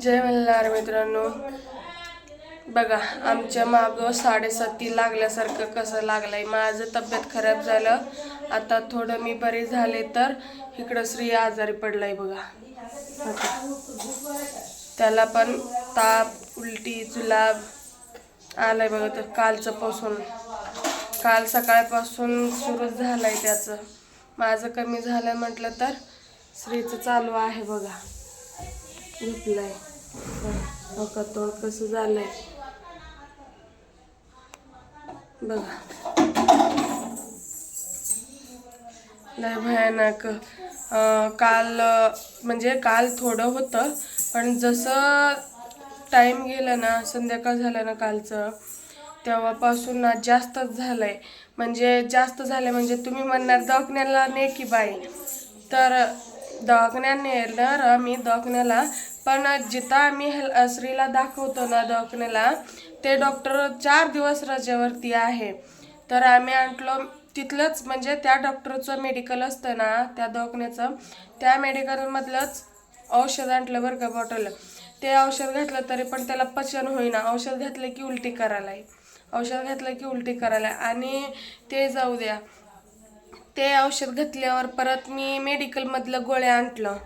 जय मल्हार मित्रांनो. बघा आमच्या मागं साडेसाती लागल्यासारखं कसं लागलंय. माझं तब्येत खराब झालं. आता थोडं मी बरे झाले तर इकडं श्री आजारी पडलाय बघा. बघा. त्याला पण ताप उलटी जुलाब आलाय बघा तर कालचं पासून. काल सकाळपासून सुरू झालंय त्याचं. माझं कमी झालं म्हटलं तर श्रीचं चालू आहे बघा. झोपलाय हो का तोंड कसं झालंय. बघा. लय भयानक. काल म्हणजे काल थोडं होतं पण जसं टाईम गेला ना संध्याकाळ झालं ना कालचं तेव्हापासून ना जास्तच झालंय. म्हणजे जास्त झालंय म्हणजे तुम्ही म्हणणार दवाखान्याला ने की बाई. तर दवाखान्यात नेणार आम्ही दवाखान्याला पण जिथं आम्ही हेल- श्रीला दाखवतो ना दवाखान्याला ते डॉक्टर चार दिवस रजेवरती आहे. तर आम्ही आणलो तिथलंच म्हणजे त्या डॉक्टरचं मेडिकल असतं ना त्या दवाखान्याचं त्या मेडिकलमधलंच औषध आणलं बरं का बॉटल. ते औषध घातलं तरी पण त्याला पचन होईना. औषध घातलं की उलटी करायला औषध घातलं की उलटी करायला आणि ते जाऊ द्या. ते औषध घेतल्यावर परत मी मेडिकलमधलं गोळ्या आणलं.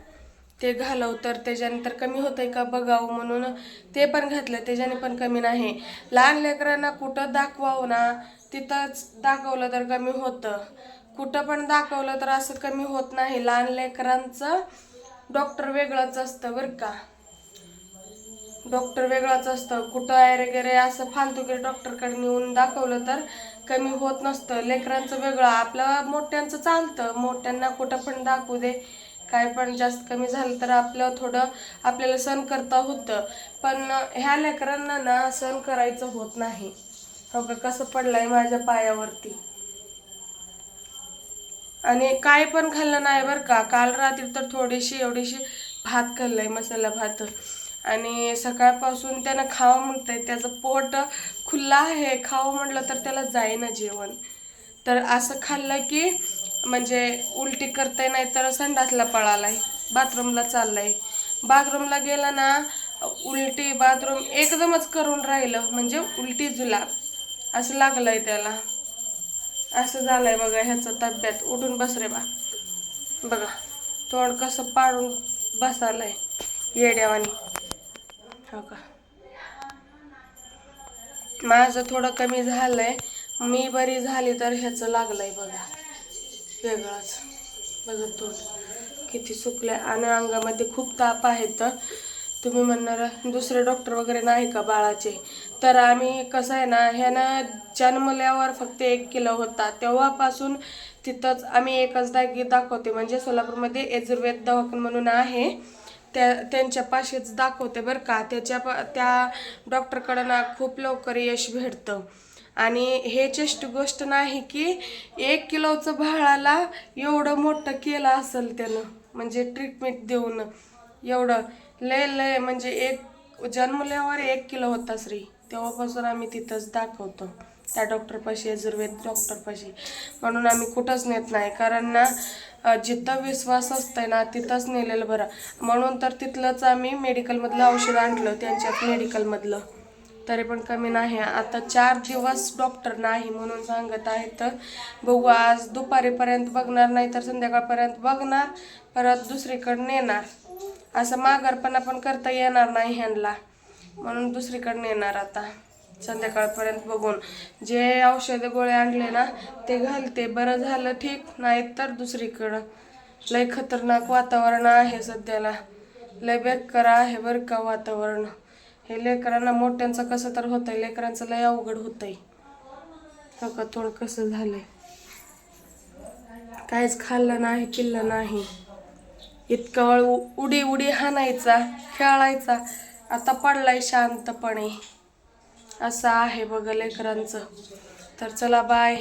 ते घालव तर त्याच्यानंतर कमी होतंय का बघावं म्हणून ते पण घातलं त्याच्याने पण कमी नाही. लहान लेकरांना कुठं दाखवावं ना तिथंच दाखवलं तर कमी होतं. कुठं पण दाखवलं तर असं कमी होत नाही. लहान लेकरांचं डॉक्टर वेगळंच असतं बरं का. डॉक्टर वेगळाच असतं. कुठं आहे वगैरे असं फालतूगिरी डॉक्टरकडे नेऊन दाखवलं तर कमी होत नसतं. लेकरांचं वेगळं आपलं मोठ्यांचं चालतं. मोठ्यांना कुठं पण दाखवू दे. काय पण जास्त कमी झालं तर आपलं थोडं आपल्याला सण करता होतं. पण ह्या लेकरांना ना सण करायचं होत नाही. हो का? कसं पडलंय माझ्या पायावरती. आणि काय पण खाल्लं नाही बरं का? काल रात्री तर थोडीशी एवढीशी भात खाल्लाय मसाला भात. आणि सकाळपासून त्यानं खावं म्हणतंय. त्याचं पोट खुल्लं आहे. खावं म्हटलं तर त्याला जाईना जेवण. तर असं खाल्लं की म्हणजे उलटी करताय नाही तर संडासला पळालाय बाथरूमला चाललाय. बाथरूमला गेला ना उलटी बाथरूम एकदमच करून राहिलं म्हणजे उलटी जुलाब. असं लागलंय त्याला. असं झालंय बघा ह्याचं तब्येत. उठून बस रे बा. बघा तोंड कसं पाडून बसालंय येड्यावानी. हो का? माझं थोडं कमी झालंय. मी बरी झाली तर ह्याचं लागलंय बघा. वेगळाच. बघा तोंड. किती सुकलंय. आणि अंगामध्ये खूप ताप आहे तर तुम्ही म्हणणार दुसरे डॉक्टर वगैरे नाही का बाळाचे? तर आम्ही कसं आहे ना ह्यानं जन्मल्यावर फक्त एक किलो होता. तेव्हापासून तिथंच आम्ही एकच दागी दाखवते. म्हणजे सोलापूरमध्ये यजुर्वेद दवाखान म्हणून आहे. त्या त्यांच्या पाशीच दाखवते बरं का. त्याच्या प त्या डॉक्टरकडं ना खूप लवकर यश भेटतं. आणि हे चेष्ट गोष्ट नाही की एक किलोचं बाळाला एवढं मोठं केलं असेल त्यानं म्हणजे ट्रीटमेंट देऊन. एवढं. लय लय म्हणजे एक जन्मल्यावर एक किलो होता श्री. तेव्हापासून आम्ही तिथंच दाखवतो. त्या डॉक्टरपाशी यजुर्वेद डॉक्टरपाशी म्हणून आम्ही कुठंच नेत नाही. कारण ना जिथं विश्वास असतंय ना तिथंच नेलेलं बरं. म्हणून तर तिथलंच आम्ही मेडिकलमधलं औषध आणलं त्यांच्यात मेडिकलमधलं तरी पण कमी नाही. आता चार दिवस डॉक्टर नाही म्हणून सांगत आहे तर बघू आज दुपारीपर्यंत बघणार नाही तर संध्याकाळपर्यंत बघणार परत दुसरीकडे नेणार असं माघारपणा पण करता येणार नाही ह्यांना. म्हणून दुसरीकडे नेणार आता. संध्याकाळपर्यंत बघून. जे औषध गोळे आणले ना ते घालते. बरं झालं ठीक नाही तर दुसरीकडं. लय खतरनाक वातावरण आहे सध्याला. लय बेकार आहे बरं का वातावरण. हे लेकरांना मोठ्यांचं कसं तर होतंय लेकरांचं लय अवघड होतंय. नका का? थोडं कसं झालंय? काहीच खाल्लं नाही पिल्लं नाही. इतकं वेळ उ- उडी उडी हाणायचा खेळायचा. आता पडलाय शांतपणे. असं आहे बघा लेकरांचं. तर चला बाय.